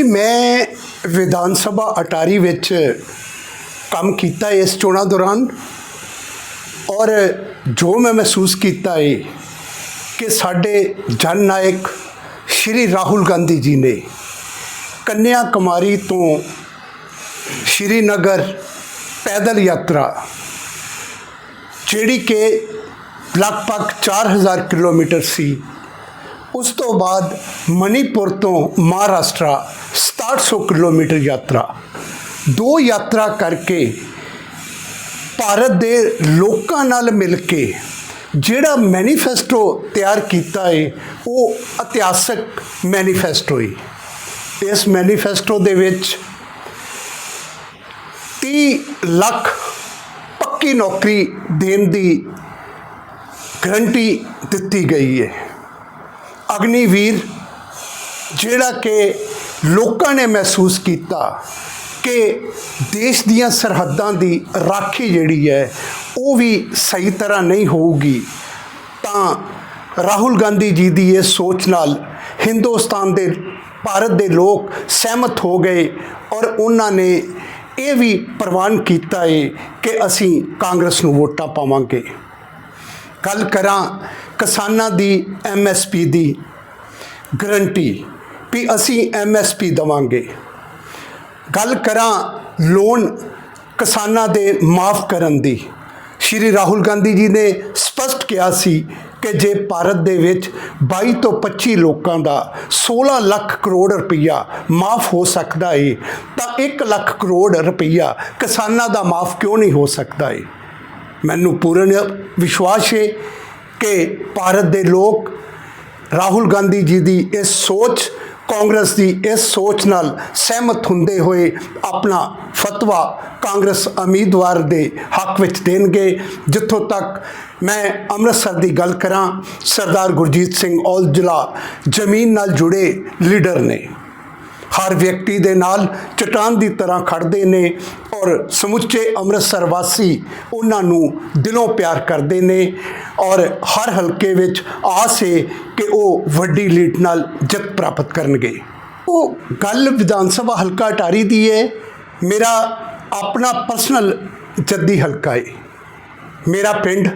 ਜੀ ਮੈਂ ਵਿਧਾਨ ਸਭਾ ਅਟਾਰੀ ਵਿੱਚ ਕੰਮ ਕੀਤਾ ਇਸ ਚੋਣਾਂ ਦੌਰਾਨ ਔਰ ਜੋ ਮੈਂ ਮਹਿਸੂਸ ਕੀਤਾ ਹੈ ਕਿ ਸਾਡੇ ਜਨ ਨਾਇਕ ਸ਼੍ਰੀ ਰਾਹੁਲ ਗਾਂਧੀ ਜੀ ਨੇ ਕੰਨਿਆ ਕੁਮਾਰੀ ਤੋਂ ਸ਼੍ਰੀਨਗਰ ਪੈਦਲ ਯਾਤਰਾ, ਜਿਹੜੀ ਕਿ ਲਗਭਗ 4000 ਕਿਲੋਮੀਟਰ ਸੀ ਉਸ ਤੋਂ ਬਾਅਦ ਮਣੀਪੁਰ ਤੋਂ ਮਹਾਰਾਸ਼ਟਰ 6700 ਕਿਲੋਮੀਟਰ ਯਾਤਰਾ। ਦੋ ਯਾਤਰਾ ਕਰਕੇ ਭਾਰਤ ਦੇ ਲੋਕਾਂ ਨਾਲ ਮਿਲ ਕੇ ਜਿਹੜਾ ਮੈਨੀਫੈਸਟੋ ਤਿਆਰ ਕੀਤਾ ਹੈ ਉਹ ਇਤਿਹਾਸਕ ਮੈਨੀਫੈਸਟੋ ਹੈ ਇਸ ਮੈਨੀਫੈਸਟੋ ਦੇ ਵਿੱਚ 30 ਲੱਖ ਪੱਕੀ ਨੌਕਰੀ ਦੇਣ ਦੀ ਗਰੰਟੀ ਦਿੱਤੀ ਗਈ ਹੈ ਅਗਨੀਵੀਰ, ਜਿਹੜਾ ਕਿ ਲੋਕਾਂ ਨੇ ਮਹਿਸੂਸ ਕੀਤਾ ਕਿ ਦੇਸ਼ ਦੀਆਂ ਸਰਹੱਦਾਂ ਦੀ ਰਾਖੀ ਜਿਹੜੀ ਹੈ, ਉਹ ਵੀ ਸਹੀ ਤਰ੍ਹਾਂ ਨਹੀਂ ਹੋਊਗੀ। ਤਾਂ ਰਾਹੁਲ ਗਾਂਧੀ ਜੀ ਦੀ ਇਹ ਸੋਚ ਨਾਲ ਹਿੰਦੁਸਤਾਨ ਦੇ, ਭਾਰਤ ਦੇ ਲੋਕ ਸਹਿਮਤ ਹੋ ਗਏ ਔਰ ਉਹਨਾਂ ਨੇ ਇਹ ਵੀ ਪ੍ਰਵਾਨ ਕੀਤਾ ਹੈ ਕਿ ਅਸੀਂ ਕਾਂਗਰਸ ਨੂੰ ਵੋਟਾਂ ਪਾਵਾਂਗੇ। ਗੱਲ ਕਰਾਂ ਕਿਸਾਨਾਂ ਦੀ ਐਮਐਸਪੀ ਦੀ ਗਰੰਟੀ ਵੀ ਅਸੀਂ ਐਮਐਸਪੀ ਦਵਾਂਗੇ। ਗੱਲ ਕਰਾਂ ਲੋਨ ਕਿਸਾਨਾਂ ਦੇ ਮਾਫ ਕਰਨ ਦੀ। ਸ਼੍ਰੀ ਰਾਹੁਲ ਗਾਂਧੀ ਜੀ ਨੇ ਸਪਸ਼ਟ ਕਿਹਾ ਸੀ ਕਿ ਜੇ ਭਾਰਤ ਦੇ ਵਿੱਚ 22 ਤੋਂ 25 ਲੋਕਾਂ ਦਾ 16 ਲੱਖ ਕਰੋੜ ਰੁਪਈਆ ਮਾਫ ਹੋ ਸਕਦਾ ਏ, ਤਾਂ 1 ਲੱਖ ਕਰੋੜ ਰੁਪਈਆ ਕਿਸਾਨਾਂ ਦਾ ਮਾਫ ਕਿਉਂ ਨਹੀਂ ਹੋ ਸਕਦਾ ਏ? ਮੈਨੂੰ ਪੂਰਨ ਵਿਸ਼ਵਾਸ ਹੈ ਕਿ ਭਾਰਤ ਦੇ ਲੋਕ ਰਾਹੁਲ ਗਾਂਧੀ ਜੀ ਦੀ ਇਸ ਸੋਚ, ਕਾਂਗਰਸ ਦੀ ਇਸ ਸੋਚ ਨਾਲ ਸਹਿਮਤ ਹੁੰਦੇ ਹੋਏ ਆਪਣਾ ਫਤਵਾ ਕਾਂਗਰਸ ਉਮੀਦਵਾਰ ਦੇ ਹੱਕ ਵਿੱਚ ਦੇਣਗੇ। ਜਿੱਥੋਂ ਤੱਕ ਮੈਂ ਅੰਮ੍ਰਿਤਸਰ ਦੀ ਗੱਲ ਕਰਾਂ, ਸਰਦਾਰ ਗੁਰਜੀਤ ਸਿੰਘ ਔਜਲਾ ਜ਼ਮੀਨ ਨਾਲ ਜੁੜੇ ਲੀਡਰ ਨੇ। ਹਰ ਵਿਅਕਤੀ ਦੇ ਨਾਲ ਚਟਾਨ ਦੀ ਤਰ੍ਹਾਂ ਖੜਦੇ ਨੇ ਔਰ ਸਮੁੱਚੇ ਅੰਮ੍ਰਿਤਸਰ ਵਾਸੀ ਉਹਨਾਂ ਨੂੰ ਦਿਲੋਂ ਪਿਆਰ ਕਰਦੇ ਨੇ ਔਰ ਹਰ ਹਲਕੇ ਵਿੱਚ ਆਸ ਹੈ ਕਿ ਉਹ ਵੱਡੀ ਲੀਡ ਨਾਲ ਜਿੱਤ ਪ੍ਰਾਪਤ ਕਰਨਗੇ। ਉਹ ਗੱਲ ਵਿਧਾਨ ਸਭਾ ਹਲਕਾ ਅਟਾਰੀ ਦੀ ਹੈ। ਮੇਰਾ ਆਪਣਾ ਪਰਸਨਲ ਜੱਦੀ ਹਲਕਾ ਹੈ। ਮੇਰਾ ਪਿੰਡ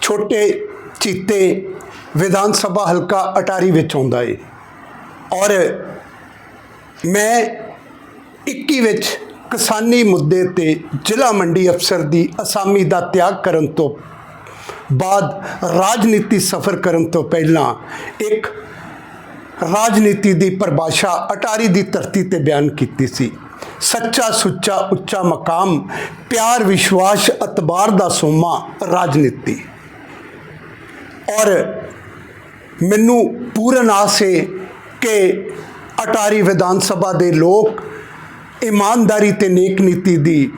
ਛੋਟੇ ਚੀਤੇ ਵਿਧਾਨ ਸਭਾ ਹਲਕਾ ਅਟਾਰੀ ਵਿੱਚ ਆਉਂਦਾ ਹੈ। ਔਰ ਮੈਂ 21 ਵਿੱਚ ਕਿਸਾਨੀ ਮੁੱਦੇ ਤੇ ਜ਼ਿਲ੍ਹਾ ਮੰਡੀ ਅਫਸਰ ਦੀ ਅਸਾਮੀ ਦਾ ਤਿਆਗ ਕਰਨ ਤੋਂ ਬਾਅਦ ਰਾਜਨੀਤੀ ਸਫ਼ਰ ਕਰਨ ਤੋਂ ਪਹਿਲਾਂ ਇੱਕ ਰਾਜਨੀਤੀ ਦੀ ਪਰਿਭਾਸ਼ਾ ਅਟਾਰੀ ਦੀ ਧਰਤੀ ਤੇ ਬਿਆਨ ਕੀਤੀ ਸੀ। ਸੱਚਾ ਸੁੱਚਾ ਉੱਚਾ ਮਕਾਮ, ਪਿਆਰ, ਵਿਸ਼ਵਾਸ ਅਤਬਾਰ ਦਾ ਸੋਮਾ ਰਾਜਨੀਤੀ। ਔਰ ਮੈਨੂੰ ਪੂਰਨ ਆਸ ਹੈ ਕਿ ਅਟਾਰੀ ਵਿਧਾਨ ਸਭਾ ਦੇ ਲੋਕ ਇਮਾਨਦਾਰੀ ਤੇ ਨੇਕ ਨੀਤੀ ਦੀ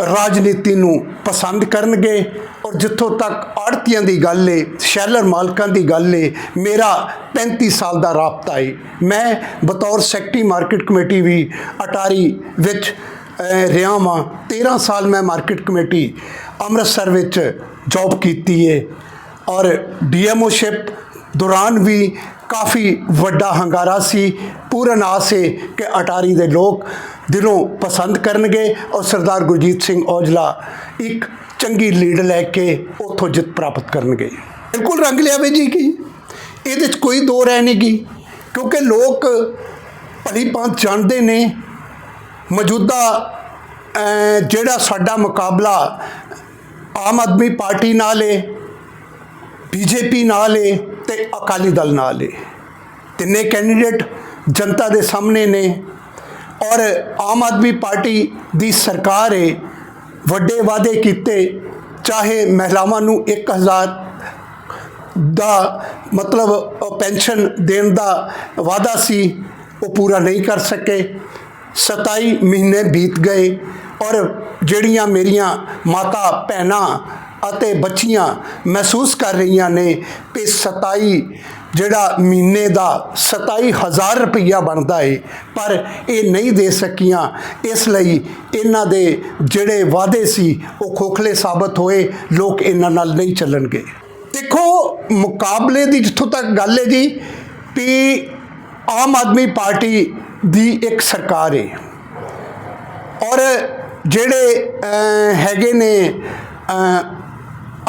ਰਾਜਨੀਤੀ ਨੂੰ ਪਸੰਦ ਕਰਨਗੇ ਔਰ ਜਿੱਥੋਂ ਤੱਕ ਆੜਤੀਆਂ ਦੀ ਗੱਲ ਏ, ਸ਼ੈਲਰ ਮਾਲਕਾਂ ਦੀ ਗੱਲ ਏ, ਮੇਰਾ 35 ਸਾਲ ਦਾ ਰਾਬਤਾ ਏ। ਮੈਂ ਬਤੌਰ ਸੈਕਟਰੀ ਮਾਰਕੀਟ ਕਮੇਟੀ ਵੀ ਅਟਾਰੀ ਵਿੱਚ ਰਿਹਾ ਵਾਂ। 13 ਸਾਲ ਮੈਂ ਮਾਰਕੀਟ ਕਮੇਟੀ ਅੰਮ੍ਰਿਤਸਰ ਵਿੱਚ ਜੌਬ ਕੀਤੀ ਏ। ਔਰ ਡੀਐਮਓਸ਼ਿਪ ਦੌਰਾਨ ਵੀ ਕਾਫੀ ਵੱਡਾ ਹੰਗਾਰਾ ਸੀ। ਪੂਰਨ ਆਸ ਹੈ ਕਿ ਅਟਾਰੀ ਦੇ ਲੋਕ ਦਿਲੋਂ ਪਸੰਦ ਕਰਨਗੇ ਔਰ ਸਰਦਾਰ ਗੁਰਜੀਤ ਸਿੰਘ ਔਜਲਾ ਇੱਕ ਚੰਗੀ ਲੀਡ ਲੈ ਕੇ ਉੱਥੋਂ ਜਿੱਤ ਪ੍ਰਾਪਤ ਕਰਨਗੇ। ਬਿਲਕੁਲ ਰੰਗ ਲਿਆਵੇ ਜੀ ਕੀ? ਇਹਦੇ 'ਚ ਕੋਈ ਦੋ ਰਹਿ ਨਹੀਂ ਗੀ ਕਿਉਂਕਿ ਲੋਕ ਭਲੀ ਭਾਂਤ ਜਾਣਦੇ ਨੇ। ਮੌਜੂਦਾ ਜਿਹੜਾ ਸਾਡਾ ਮੁਕਾਬਲਾ ਆਮ ਆਦਮੀ ਪਾਰਟੀ ਨਾਲ ਹੈ ਬੀਜੇਪੀ ਨਾਲ ਏ ਤੇ ਅਕਾਲੀ ਦਲ ਨਾਲ ਏ। ਤਿੰਨੇ ਕੈਂਡੀਡੇਟ ਜਨਤਾ ਦੇ ਸਾਹਮਣੇ ਨੇ ਔਰ ਆਮ ਆਦਮੀ ਪਾਰਟੀ ਦੀ ਸਰਕਾਰ ਏ, ਵੱਡੇ ਵਾਅਦੇ ਕੀਤੇ, ਚਾਹੇ ਮਹਿਲਾਵਾਂ ਨੂੰ 1000 ਦਾ ਮਤਲਬ ਪੈਨਸ਼ਨ ਦੇਣ ਦਾ ਵਾਅਦਾ ਸੀ, ਉਹ ਪੂਰਾ ਨਹੀਂ ਕਰ ਸਕੇ। 27 ਮਹੀਨੇ ਬੀਤ ਗਏ ਔਰ ਜਿਹੜੀਆਂ ਮੇਰੀਆਂ ਮਾਤਾ ਭੈਣਾਂ ਅਤੇ ਬੱਚੀਆਂ ਮਹਿਸੂਸ ਕਰ ਰਹੀਆਂ ਨੇ ਕਿ 27 ਜਿਹੜਾ ਮਹੀਨੇ ਦਾ 27000 ਰੁਪਈਆ ਬਣਦਾ ਏ, ਪਰ ਇਹ ਨਹੀਂ ਦੇ ਸਕੀਆਂ। ਇਸ ਲਈ ਇਹਨਾਂ ਦੇ ਜਿਹੜੇ ਵਾਅਦੇ ਸੀ, ਉਹ ਖੋਖਲੇ ਸਾਬਤ ਹੋਏ। ਲੋਕ ਇਹਨਾਂ ਨਾਲ ਨਹੀਂ ਚੱਲਣਗੇ। ਦੇਖੋ, ਮੁਕਾਬਲੇ ਦੀ ਜਿੱਥੋਂ ਤੱਕ ਗੱਲ ਹੈ ਜੀ, ਵੀ ਆਮ ਆਦਮੀ ਪਾਰਟੀ ਦੀ ਇੱਕ ਸਰਕਾਰ ਏ। ਔਰ ਜਿਹੜੇ ਹੈਗੇ ਨੇ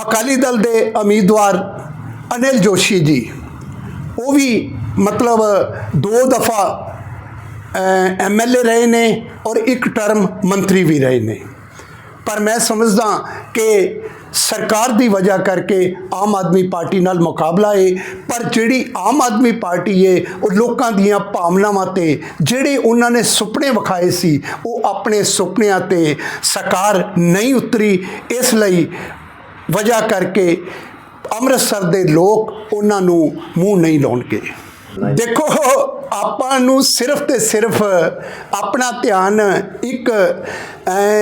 ਅਕਾਲੀ ਦਲ ਦੇ ਉਮੀਦਵਾਰ ਅਨਿਲ ਜੋਸ਼ੀ ਜੀ। ਉਹ ਵੀ ਮਤਲਬ ਦੋ ਦਫਾ ਐਮਐਲਏ ਰਹੇ ਨੇ ਔਰ ਇੱਕ ਟਰਮ ਮੰਤਰੀ ਵੀ ਰਹੇ ਨੇ। ਪਰ ਮੈਂ ਸਮਝਦਾ ਕਿ ਸਰਕਾਰ ਦੀ ਵਜ੍ਹਾ ਕਰਕੇ ਆਮ ਆਦਮੀ ਪਾਰਟੀ ਨਾਲ ਮੁਕਾਬਲਾ ਹੈ ਪਰ ਜਿਹੜੀ ਆਮ ਆਦਮੀ ਪਾਰਟੀ ਹੈ ਉਹ ਲੋਕਾਂ ਦੀਆਂ ਭਾਵਨਾਵਾਂ ਤੇ, ਜਿਹੜੇ ਉਹਨਾਂ ਨੇ ਸੁਪਨੇ ਵਿਖਾਏ ਸੀ, ਉਹ ਆਪਣੇ ਸੁਪਨਿਆਂ ਤੇ ਸਰਕਾਰ ਨਹੀਂ ਉਤਰੀ। ਇਸ ਲਈ ਵਜ੍ਹਾ ਕਰਕੇ ਅੰਮ੍ਰਿਤਸਰ ਦੇ ਲੋਕ ਉਹਨਾਂ ਨੂੰ ਮੂੰਹ ਨਹੀਂ ਲਾਉਣਗੇ। ਦੇਖੋ, ਆਪਾਂ ਨੂੰ ਸਿਰਫ ਤੇ ਸਿਰਫ ਆਪਣਾ ਧਿਆਨ ਇੱਕ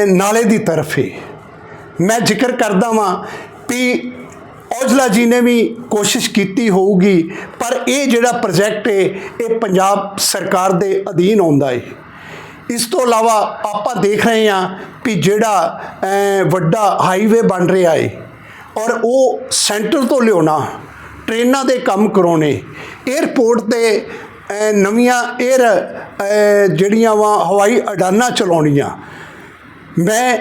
ਨਾਲੇ ਦੀ ਤਰਫ ਹੈ ਮੈਂ ਜ਼ਿਕਰ ਕਰਦਾ ਵਾਂ ਵੀ ਔਜਲਾ ਜੀ ਨੇ ਵੀ ਕੋਸ਼ਿਸ਼ ਕੀਤੀ ਹੋਊਗੀ, ਪਰ ਇਹ ਜਿਹੜਾ ਪ੍ਰੋਜੈਕਟ ਹੈ ਇਹ ਪੰਜਾਬ ਸਰਕਾਰ ਦੇ ਅਧੀਨ ਆਉਂਦਾ ਹੈ ਇਸ ਤੋਂ ਇਲਾਵਾ ਆਪਾਂ ਦੇਖ ਰਹੇ ਹਾਂ ਵੀ ਜਿਹੜਾ ਵੱਡਾ ਹਾਈਵੇ ਬਣ ਰਿਹਾ ਹੈ ਔਰ ਉਹ ਸੈਂਟਰ ਤੋਂ ਲਿਆਉਣਾ, ਟ੍ਰੇਨਾਂ ਦੇ ਕੰਮ ਕਰਾਉਣੇ 에ਅਰਪੋਰਟ ਤੇ ਨਵੀਆਂ 에ਅਰ ਜਿਹੜੀਆਂ ਵਾ, ਹਵਾਈ ਅਡਾਨਾਂ ਚਲਾਉਣੀਆਂ। ਮੈਂ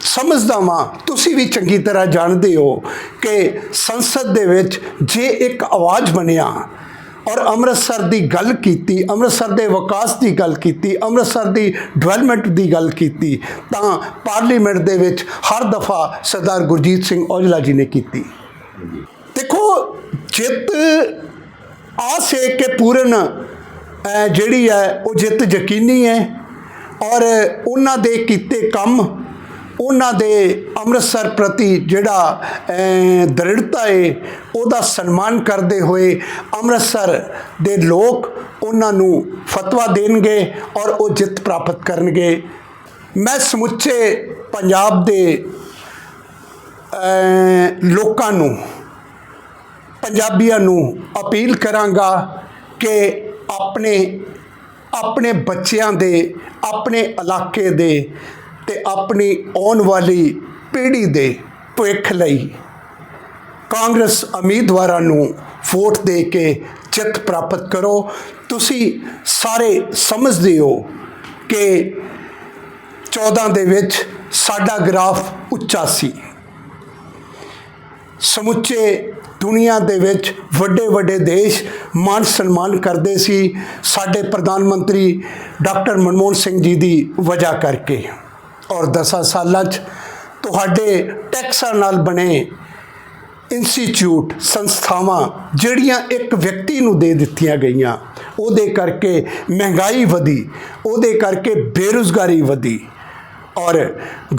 ਸਮਝਦਾ ਵਾਂ, ਤੁਸੀਂ ਵੀ ਚੰਗੀ ਤਰ੍ਹਾਂ ਜਾਣਦੇ ਹੋ ਕਿ ਸੰਸਦ ਦੇ ਵਿੱਚ ਜੇ ਇੱਕ ਆਵਾਜ਼ ਬਣਿਆ ਔਰ ਅੰਮ੍ਰਿਤਸਰ ਦੀ ਗੱਲ ਕੀਤੀ, ਅੰਮ੍ਰਿਤਸਰ ਦੇ ਵਿਕਾਸ ਦੀ ਗੱਲ ਕੀਤੀ, ਅੰਮ੍ਰਿਤਸਰ ਦੀ ਡਿਵੈਲਪਮੈਂਟ ਦੀ ਗੱਲ ਕੀਤੀ, ਤਾਂ ਪਾਰਲੀਮੈਂਟ ਦੇ ਵਿੱਚ ਹਰ ਦਫਾ ਸਰਦਾਰ ਗੁਰਜੀਤ ਸਿੰਘ ਔਜਲਾ ਜੀ ਨੇ ਕੀਤੀ। ਦੇਖੋ, ਜਿੱਤ ਆਸ ਹੈ ਕਿ ਪੂਰਨ ਜਿਹੜੀ ਹੈ, ਉਹ ਜਿੱਤ ਯਕੀਨੀ ਹੈ ਔਰ ਉਹਨਾਂ ਦੇ ਕੀਤੇ ਕੰਮ ਉਹਨਾਂ ਦੇ ਅੰਮ੍ਰਿਤਸਰ ਪ੍ਰਤੀ ਜਿਹੜਾ ਦ੍ਰਿੜਤਾ ਏ, ਉਹਦਾ ਸਨਮਾਨ ਕਰਦੇ ਹੋਏ ਅੰਮ੍ਰਿਤਸਰ ਦੇ ਲੋਕ ਉਹਨਾਂ ਨੂੰ ਫਤਵਾ ਦੇਣਗੇ ਔਰ ਉਹ ਜਿੱਤ ਪ੍ਰਾਪਤ ਕਰਨਗੇ। ਮੈਂ ਸਮੁੱਚੇ ਪੰਜਾਬ ਦੇ ਲੋਕਾਂ ਨੂੰ, ਪੰਜਾਬੀਆਂ ਨੂੰ ਅਪੀਲ ਕਰਾਂਗਾ ਕਿ ਆਪਣੇ ਆਪਣੇ ਬੱਚਿਆਂ ਦੇ, ਆਪਣੇ ਇਲਾਕੇ ਦੇ ਤੇ ਆਪਣੀ ਆਉਣ ਵਾਲੀ ਪੀੜ੍ਹੀ ਦੇ ਭਵਿੱਖ ਲਈ ਕਾਂਗਰਸ ਉਮੀਦਵਾਰਾਂ ਨੂੰ ਵੋਟ ਦੇ ਕੇ ਜਿੱਤ ਪ੍ਰਾਪਤ ਕਰੋ। ਤੁਸੀਂ ਸਾਰੇ ਸਮਝਦੇ ਹੋ ਕਿ 14 ਦੇ ਵਿੱਚ ਸਾਡਾ ਗ੍ਰਾਫ ਉੱਚਾ ਸੀ। ਸਮੁੱਚੇ ਦੁਨੀਆ ਦੇ ਵਿੱਚ ਵੱਡੇ ਵੱਡੇ ਦੇਸ਼ ਮਾਨ ਸਨਮਾਨ ਕਰਦੇ ਸੀ। ਸਾਡੇ ਪ੍ਰਧਾਨ ਮੰਤਰੀ ਡਾਕਟਰ ਮਨਮੋਹਨ ਸਿੰਘ ਜੀ ਦੀ ਵਜ੍ਹਾ ਕਰਕੇ। ਔਰ 10 ਸਾਲਾਂ 'ਚ ਤੁਹਾਡੇ ਟੈਕਸਾਂ ਨਾਲ ਬਣੇ ਇੰਸਟੀਚਿਊਟ ਸੰਸਥਾਵਾਂ ਜਿਹੜੀਆਂ ਇੱਕ ਵਿਅਕਤੀ ਨੂੰ ਦੇ ਦਿੱਤੀਆਂ ਗਈਆਂ, ਉਹਦੇ ਕਰਕੇ ਮਹਿੰਗਾਈ ਵਧੀ, ਉਹਦੇ ਕਰਕੇ ਬੇਰੁਜ਼ਗਾਰੀ ਵਧੀ ਔਰ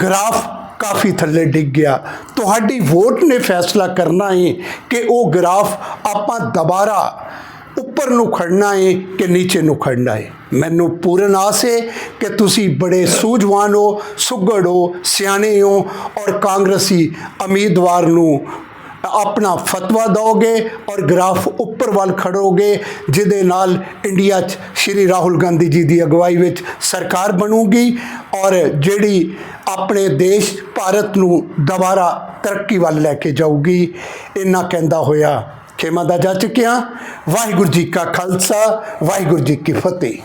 ਗ੍ਰਾਫ ਕਾਫੀ ਥੱਲੇ ਡਿੱਗ ਗਿਆ। ਤੁਹਾਡੀ ਵੋਟ ਨੇ ਫੈਸਲਾ ਕਰਨਾ ਹੈ ਕਿ ਉਹ ਗ੍ਰਾਫ ਆਪਾਂ ਦੁਬਾਰਾ ਉੱਪਰ ਨੂੰ ਖੜਨਾ ਹੈ ਕਿ ਨੀਚੇ ਨੂੰ ਖੜਨਾ ਹੈ ਮੈਨੂੰ ਪੂਰਨ ਆਸ ਹੈ ਕਿ ਤੁਸੀਂ ਬੜੇ ਸੂਝਵਾਨ ਹੋ, ਸੁਘੜ ਹੋ, ਸਿਆਣੇ ਹੋ ਔਰ ਕਾਂਗਰਸੀ ਉਮੀਦਵਾਰ ਨੂੰ ਆਪਣਾ ਫਤਵਾ ਦੋਗੇ ਔਰ ਗ੍ਰਾਫ ਉੱਪਰ ਵੱਲ ਖੜੋਗੇ, ਜਿਹਦੇ ਨਾਲ ਇੰਡੀਆ 'ਚ ਸ਼੍ਰੀ ਰਾਹੁਲ ਗਾਂਧੀ ਜੀ ਦੀ ਅਗਵਾਈ ਵਿੱਚ ਸਰਕਾਰ ਬਣੂਗੀ ਔਰ ਜਿਹੜੀ ਆਪਣੇ ਦੇਸ਼, ਭਾਰਤ ਨੂੰ ਦੁਬਾਰਾ ਤਰੱਕੀ ਵੱਲ ਲੈ ਕੇ ਜਾਊਗੀ, ਇੰਨਾ ਕਹਿੰਦਾ ਹੋਇਆ ਖੇਮਾ ਦਾ ਜਾ ਚੁੱਕਿਆ। ਵਾਹਿਗੁਰੂ ਜੀ ਕਾ ਖਾਲਸਾ ਵਾਹਿਗੁਰੂ ਜੀ ਕੀ ਫਤਿਹ।